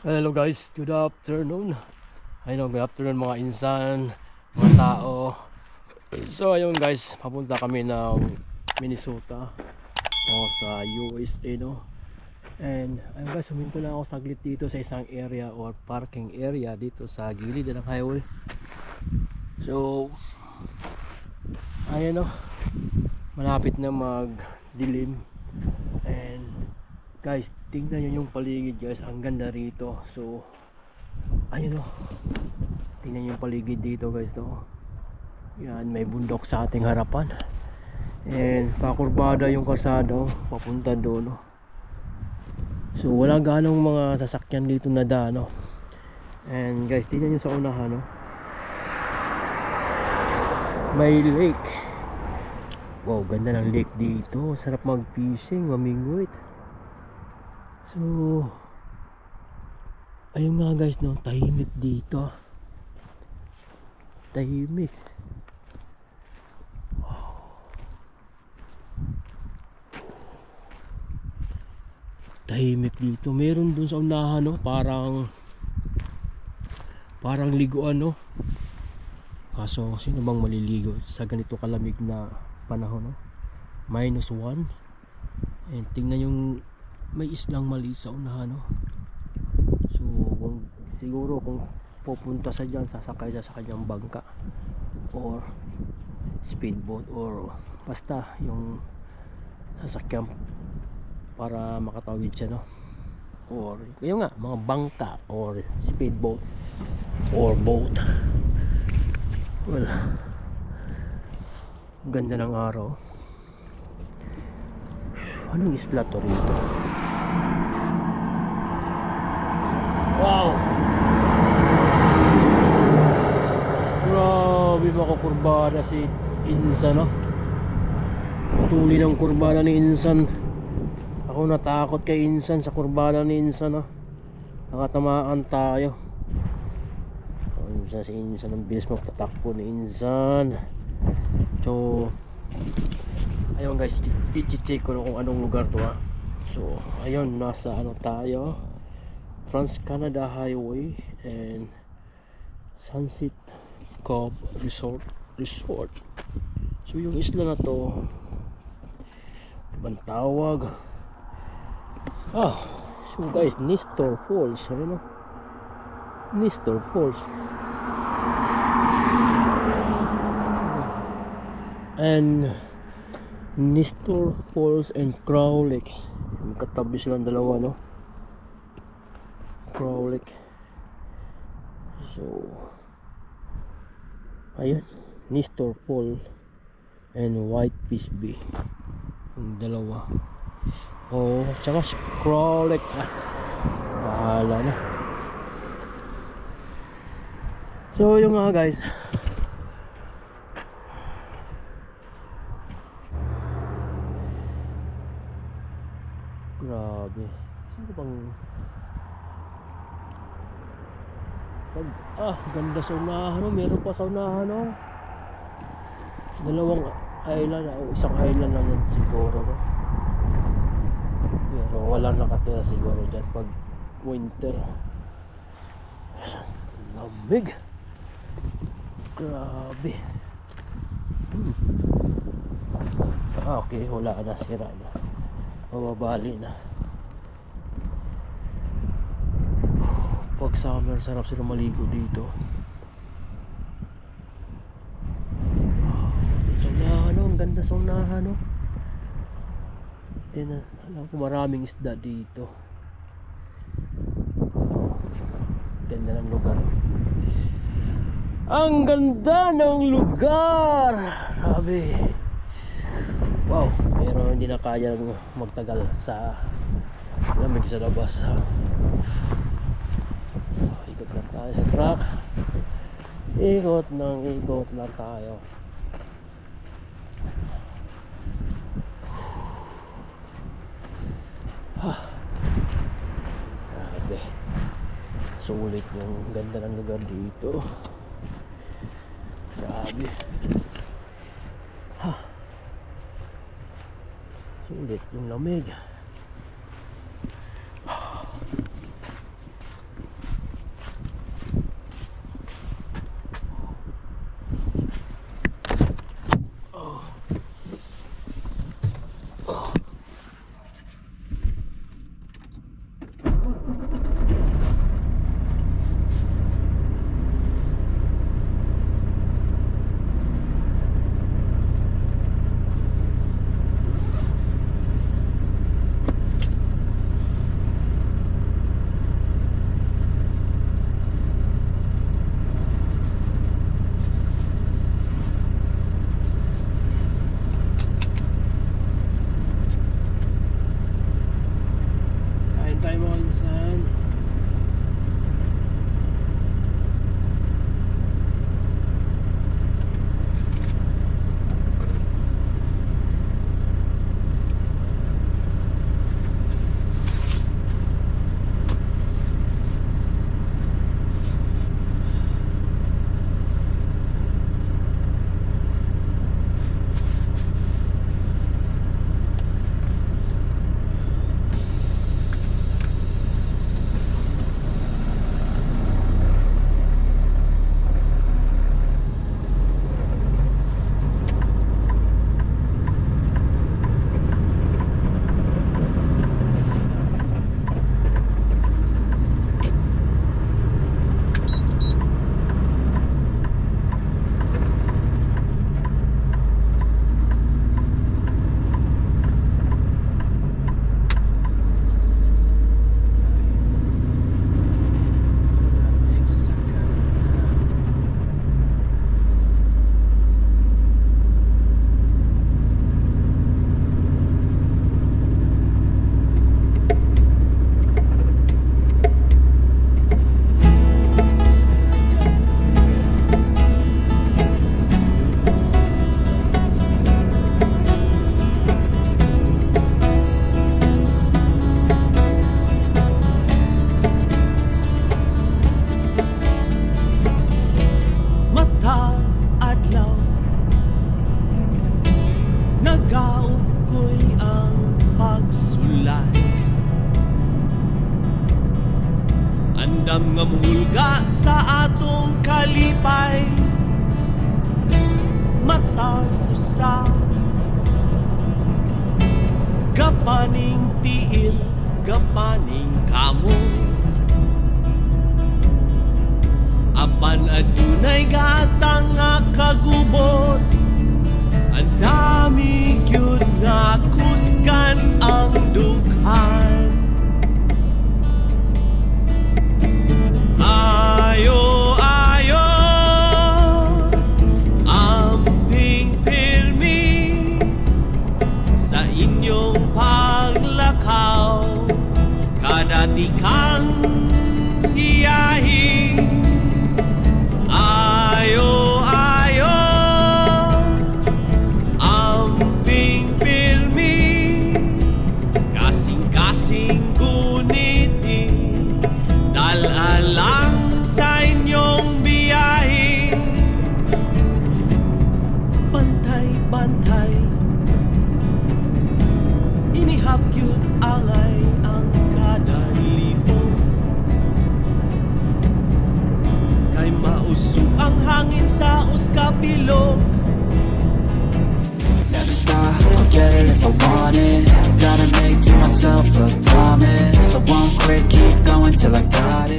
Hello guys, good afternoon. Ayun, good afternoon mga insan, mga tao. So ayun guys, papunta kami ng Minnesota o sa USA no. And ayun guys, huminto lang ako saglit dito sa isang area or parking area dito sa gilid ng highway. So ayun no, malapit na magdilim. And guys, tingnan nyo yung paligid guys, ang ganda rito. So ayun o tingnan nyo yung paligid dito guys to yan may bundok sa ating harapan and pakurbada yung kalsada oh, papunta doon oh. so wala ganong mga sasakyan dito na daan oh. and guys tingnan nyo sa unahan oh. may lake wow ganda ng lake dito sarap mag fishing mamingwit so ayun nga guys no tahimik dito. Tahimik. Tahimik dito. Meron dun sa unahan no parang parang liguan no. Kaso sino bang maliligo sa ganito kalamig na panahon no? Minus 1 and tingnan yung may islang mali sa unahan no So, kung, siguro kung pupunta sa dyan, sasakay sa kanyang bangka or speedboat or basta yung sasakyan para makatawid siya, no? Or, yun nga, mga bangka or speedboat or boat. Well, ganda ng araw. Anong isla to rito? Wow! Grabe makukurbada si Insan no? Tuli ng kurbada ni Insan Ako natakot kay Insan sa kurbada ni Insan no? Nakatamaan tayo Insan si Insan ang bilis magpatakbo ni Insan So Ayun guys, i-check ko kung anong lugar to ha So ayun, nasa ano tayo Trans-Canada Highway and Sunset Cove Resort Resort. So yung isla na to ibang tawag. Ah, so guys, Nestor Falls, ano? Nestor Falls. And Nestor Falls and Crow Lakes. Magkatabi silang dalawa, no? Crowlick so ayun. Nestor Fall and White Fish Bay yung dalawa. Oh tsaka Crowlick ah bahala na. So yung nga guys grabe sino bang Pag, ah, ganda sa unahan, oh. meron pa sa unahan, oh. Dalawang island, o isang island lang yan siguro, no? Pero walang nakatira siguro dyan pag winter. Lamig. Grabe. Hmm. Ah, okay, wala na, sira na. Mababali na. pag summer sarap sila maligo dito. Sa unahan no ang ganda sa unahan no Tina, alam ko maraming isda dito. Ganda ng lugar. Ang ganda ng lugar! Sabi wow hindi na kaya magtagal sa lamig sa labas ikot lang tayo sa truck. Ikot ng ikot lang tayo. Ha grabe. Sulit yung ganda ng lugar dito. Grabe sulit yung lamig Tag adlaw Nagaog ko'y ang pagsulay. Andam nga mulga sa atong kalipay. Matag usa Gapaning tiil, gapaning kamot. Apan adunay gatang nga kagubot Kasing-kasing guniti Dalalang sa inyong biyahe. Bantay-bantay Inihap yun angay ang kada libog Kay mauso ang hangin sa uskabilog Never stop, get it if I want it. Gotta make to myself a promise. I won't quit, keep going till I got